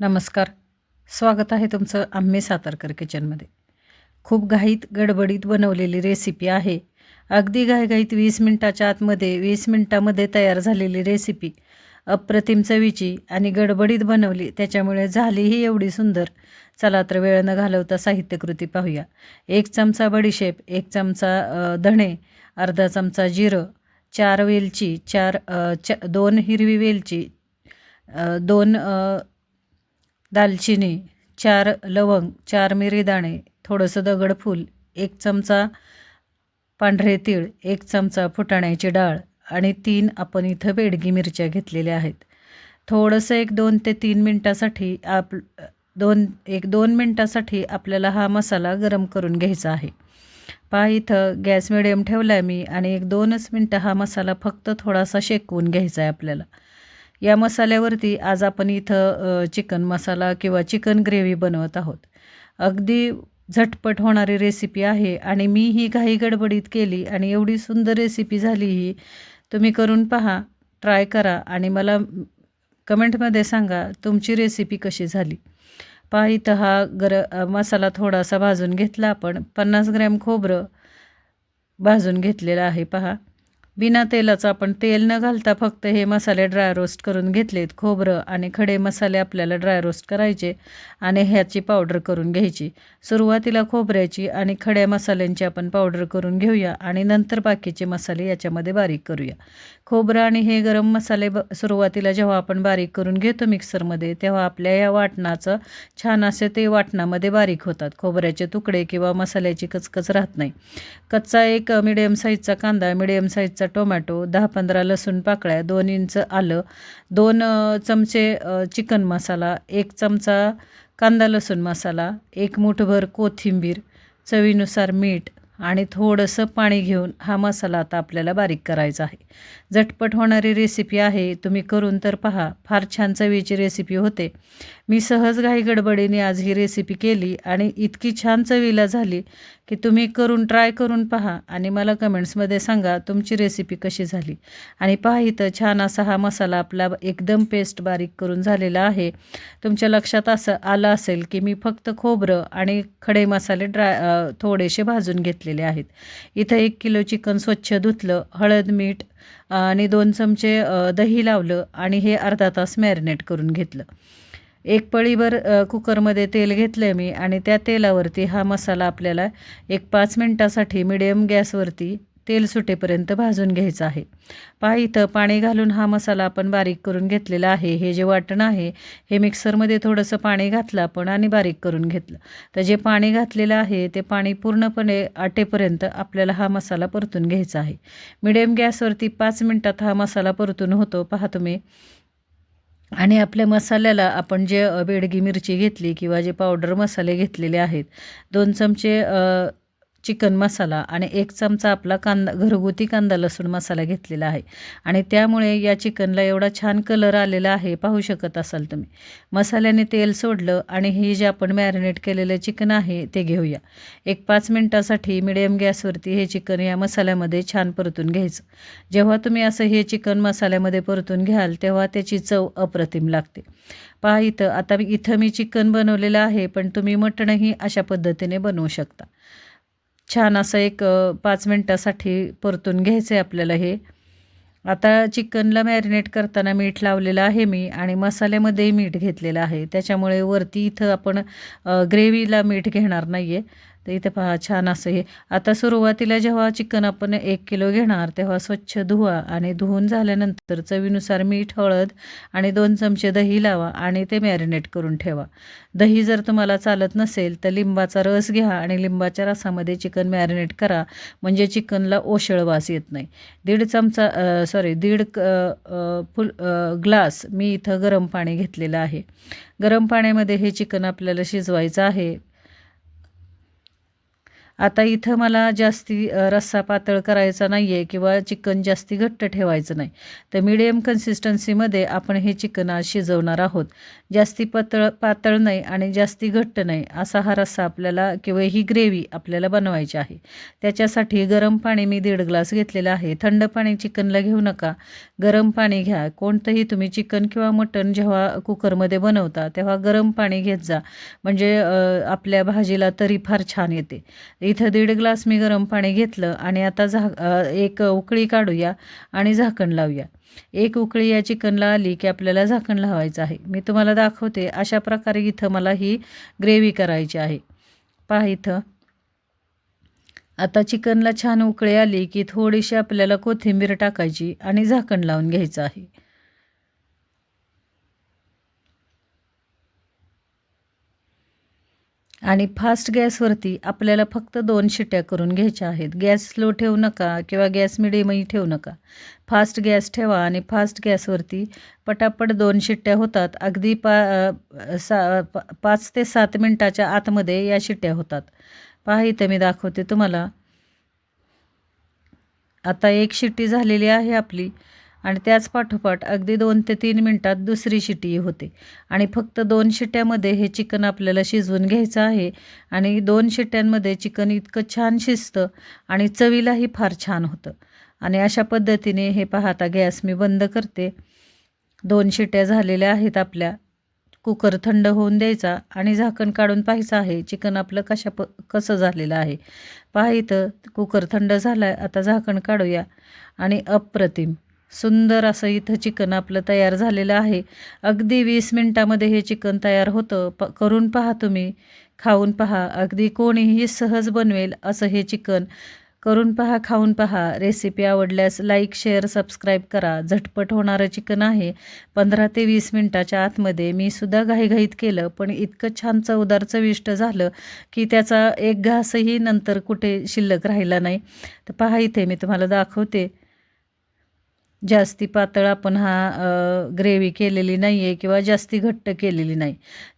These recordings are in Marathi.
नमस्कार. स्वागत आहे तुमचं आम्ही सातारकर किचनमध्ये. खूप घाईत गडबडीत बनवलेली रेसिपी आहे. अगदी घाईघाईत वीस मिनटाच्या आतमध्ये वीस मिनटामध्ये तयार झालेली रेसिपी अप्रतिम चवीची आणि गडबडीत बनवली त्याच्यामुळे झालीही एवढी सुंदर. चला तर वेळ न घालवता साहित्यकृती पाहूया. एक चमचा बडीशेप एक चमचा धणे अर्धा चमचा जिरं चार वेलची चार च दोन हिरवी वेलची दोन दालचिनी चार लवंग चार मिरी दाणे थोडंसं दगडफूल एक चमचा पांढरे तीळ एक चमचा फुटाण्याची डाळ आणि तीन आपण इथं बेडगी मिरच्या घेतलेल्या आहेत. थोडंसं एक दोन ते तीन मिनटासाठी आप दोन एक दोन मिनटासाठी आपल्याला हा मसाला गरम करून घ्यायचा आहे. पहा इथं गॅस मिडियम ठेवला आहे मी आणि एक दोनच मिनटं हा मसाला फक्त थोडासा शेकवून घ्यायचा आहे आपल्याला. या मसाल्यावरती आज आपण इथं चिकन मसाला किंवा चिकन ग्रेव्ही बनवत आहोत. अगदी झटपट होणारी रेसिपी आहे आणि मी ही घाई गडबडीत केली आणि एवढी सुंदर रेसिपी झाली ही तुम्ही करून पहा ट्राय करा आणि मला कमेंटमध्ये सांगा तुमची रेसिपी कशी झाली. पहा इथं हा गर मसाला थोडासा भाजून घेतला आपण. पन्नास ग्रॅम खोबरं भाजून घेतलेलं आहे पहा. बिना तेलाचं आपण तेल न घालता फक्त हे मसाले ड्राय रोस्ट करून घेतलेत खोबरं आणि खडे मसाले आपल्याला ड्राय रोस्ट करायचे आणि ह्याची पावडर करून घ्यायची. सुरुवातीला खोबऱ्याची आणि खड्या मसाल्यांची आपण पावडर करून घेऊया आणि नंतर बाकीचे मसाले याच्यामध्ये बारीक करूया. खोबरं आणि हे गरम मसाले ब सुरुवातीला जेव्हा आपण बारीक करून घेतो मिक्सरमध्ये तेव्हा आपल्या या वाटणाचं छान असे ते वाटणामध्ये बारीक होतात. खोबऱ्याचे तुकडे किंवा मसाल्याची कचकच राहत नाही. कच्चा एक मिडियम साईजचा कांदा मिडियम साईजचा टोमॅटो दहा पंधरा लसूण पाकळ्या दोन इंच आलं दोन चमचे चिकन मसाला एक चमचा कांदा लसूण मसाला एक मुठभर कोथिंबीर चवीनुसार मीठ आणि थोडंसं पाणी घेऊन हा मसाला आता आपल्याला बारीक करायचा आहे. झटपट होणारी रेसिपी आहे तुम्ही करून तर पहा. फार छान चवीची रेसिपी होते. मी सहज घाई गडबडीने आज ही रेसिपी केली आणि इतकी छान चवीला झाली की तुम्ही करून ट्राय करून पहा आणि मला कमेंट्समध्ये सांगा तुमची रेसिपी कशी झाली. आणि पहा इथं छान असा हा मसाला आपला एकदम पेस्ट बारीक करून झालेला आहे. तुमच्या लक्षात असं आलं असेल की मी फक्त खोबरं आणि खडे मसाले ड्राय थोडेसे भाजून घेतले घेतलेले आहेत. इथं एक किलो चिकन स्वच्छ धुतलं हळद मीठ आणि दोन चमचे दही लावलं आणि हे अर्धा तास मॅरिनेट करून घेतलं. एक पळीभर कुकरमध्ये तेल घेतलं आहे मी आणि त्या तेलावरती हा मसाला आपल्याला एक पाच मिनटासाठी मिडियम गॅसवरती तेल सुटेपर्यंत भाजून घ्यायचं आहे. पहा इथं पाणी घालून हा मसाला आपण बारीक करून घेतलेला आहे. हे जे वाटण आहे हे मिक्सरमध्ये थोडंसं पाणी घातलं आपण आणि बारीक करून घेतलं. तर जे पाणी घातलेलं आहे ते पाणी पूर्णपणे आटेपर्यंत आपल्याला हा मसाला परतून घ्यायचा आहे. मिडियम गॅसवरती पाच मिनटात हा मसाला परतून होतो पहा तुम्ही. आणि आपल्या मसाल्याला आपण जे बेडगी मिरची घेतली किंवा जे पावडर मसाले घेतलेले आहेत दोन चमचे चिकन मसाला आणि एक चमचा आपला कांदा घरगुती कांदा लसूण मसाला घेतलेला आहे. आणि त्यामुळे या चिकनला एवढा छान कलर आलेला आहे पाहू शकत असाल तुम्ही. मसाल्याने तेल सोडलं आणि हे जे आपण मॅरिनेट केलेलं चिकन आहे ते घेऊया. एक पाच मिनटासाठी मिडियम गॅसवरती हे चिकन या मसाल्यामध्ये छान परतून घ्यायचं. जेव्हा तुम्ही असं हे चिकन मसाल्यामध्ये परतून घ्याल तेव्हा त्याची चव अप्रतिम लागते. पहा इथं आता इथं मी चिकन बनवलेलं आहे पण तुम्ही मटणही अशा पद्धतीने बनवू शकता. छान असं एक पाच मिनटासाठी परतून घ्यायचं आहे आपल्याला हे. आता चिकनला मॅरिनेट करताना मीठ लावलेलं आहे मी आणि मसाल्यामध्येही मीठ घेतलेलं आहे. त्याच्यामुळे वरती इथं आपण ग्रेव्हीला मीठ घेणार नाही आहे तर इथं पहा छान असं हे. आता सुरुवातीला जेव्हा चिकन आपण एक किलो घेणार तेव्हा स्वच्छ धुवा आणि धुवून झाल्यानंतर चवीनुसार मीठ हळद आणि दोन चमचे दही लावा आणि ते मॅरिनेट करून ठेवा. दही जर तुम्हाला चालत नसेल तर लिंबाचा रस घ्या आणि लिंबाच्या रसामध्ये चिकन मॅरिनेट करा. म्हणजे चिकनला ओशळ वास येत नाही. दीड चमचा सॉरी दीड फुल ग्लास मी इथं गरम पाणी घेतलेलं आहे. गरम पाण्यामध्ये हे चिकन आपल्याला शिजवायचं आहे. आता इथं मला जास्ती रस्सा पातळ करायचा नाही आहे किंवा चिकन जास्ती घट्ट ठेवायचं नाही. तर मिडियम कन्सिस्टन्सीमध्ये आपण हे चिकन आज शिजवणार आहोत. जास्ती पातळ पातळ नाही आणि जास्ती घट्ट नाही असा हा रस्सा आपल्याला किंवा ही ग्रेव्ही आपल्याला बनवायची आहे. त्याच्यासाठी गरम पाणी मी दीड ग्लास घेतलेलं आहे. थंड पाणी चिकनला घेऊ नका. गरम पाणी घ्या. कोणतंही तुम्ही चिकन किंवा मटण जेव्हा कुकरमध्ये बनवता तेव्हा गरम पाणी घेत जा. म्हणजे आपल्या भाजीला तरी फार छान येते. इथं दीड ग्लास मी गरम पाणी घेतलं आणि आता झा एक उकळी काढूया आणि झाकण लावूया. एक उकळी या चिकनला आली की आपल्याला झाकण लावायचं आहे. मी तुम्हाला दाखवते अशा प्रकारे इथं मला ही ग्रेव्ही करायची आहे. पहा इथं. आता चिकनला छान उकळी आली की थोडीशी आपल्याला कोथिंबीर टाकायची आणि झाकण लावून घ्यायचं आहे. आणि फास्ट गॅसवरती आपल्याला फक्त दोन शिट्ट्या करून घ्यायच्या आहेत. गॅस स्लो ठेवू नका किंवा गॅस मिडियमही ठेवू नका. फास्ट गॅस ठेवा आणि फास्ट गॅसवरती पटापट दोन शिट्ट्या होतात. अगदी पा सा पा- पाच ते सात मिनटाच्या आतमध्ये या शिट्ट्या होतात. पहा इथं मी दाखवते तुम्हाला. आता एक शिट्टी झालेली आहे आपली. आणि त्याच पाठोपाठ अगदी दोन ते तीन मिनटात दुसरी शिटी होते. आणि फक्त दोन शिट्ट्यामध्ये हे चिकन आपल्याला शिजवून घ्यायचं आहे. आणि दोन शिट्ट्यांमध्ये चिकन इतकं छान शिजतं आणि चवीलाही फार छान होतं. आणि अशा पद्धतीने हे पाहता गॅस मी बंद करते. दोन शिट्या झालेल्या आहेत आपल्या. कुकर थंड होऊन द्यायचा आणि झाकण काढून पाहायचं आहे चिकन आपलं कशा प कसं झालेलं आहे. पहा इथं कुकर थंड झाला आहे आता झाकण काढूया. आणि अप्रतिम. सुंदर असं इथं चिकन आपलं तयार झालेलं आहे. अगदी वीस मिनटामध्ये हे चिकन तयार होतं. प करून पहा तुम्ही. खाऊन पहा. अगदी कोणीही सहज बनवेल असं हे चिकन. करून पहा खाऊन पहा. रेसिपी आवडल्यास लाईक शेअर सबस्क्राईब करा. झटपट होणारं चिकन आहे. पंधरा ते वीस मिनटाच्या आतमध्ये मी सुद्धा घाईघाईत केलं पण इतकं छान चवदार चविष्ट झालं की त्याचा एक घासही नंतर कुठे शिल्लक राहिला नाही. तर पहा इथे मी तुम्हाला दाखवते. जास्ती पातळ आपण हा ग्रेव्ही केलेली नाही आहे किंवा जास्ती घट्ट केलेली नाही.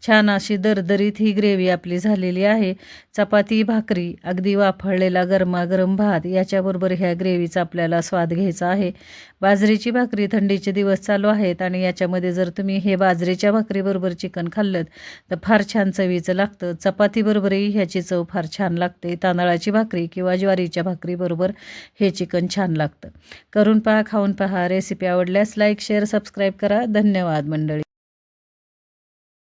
छान अशी दरदरीत ही ग्रेव्ही आपली झालेली आहे. चपाती भाकरी अगदी वाफळलेला गरमागरम भात याच्याबरोबर ह्या ग्रेव्हीचा आपल्याला स्वाद घ्यायचा आहे. बाजरीची भाकरी थंडीचे दिवस चालू आहेत आणि याच्यामध्ये जर तुम्ही हे बाजरीच्या भाकरीबरोबर चिकन खाल्लं तर फार छान चवीचं लागतं. चपातीबरोबरही ह्याची चव फार छान लागते. तांदळाची भाकरी किंवा ज्वारीच्या भाकरीबरोबर हे चिकन छान लागतं. करून पहा खाऊन पहा. हा रेसिपी आवडल्यास लाईक शेअर सबस्क्राईब करा. धन्यवाद मंडळी.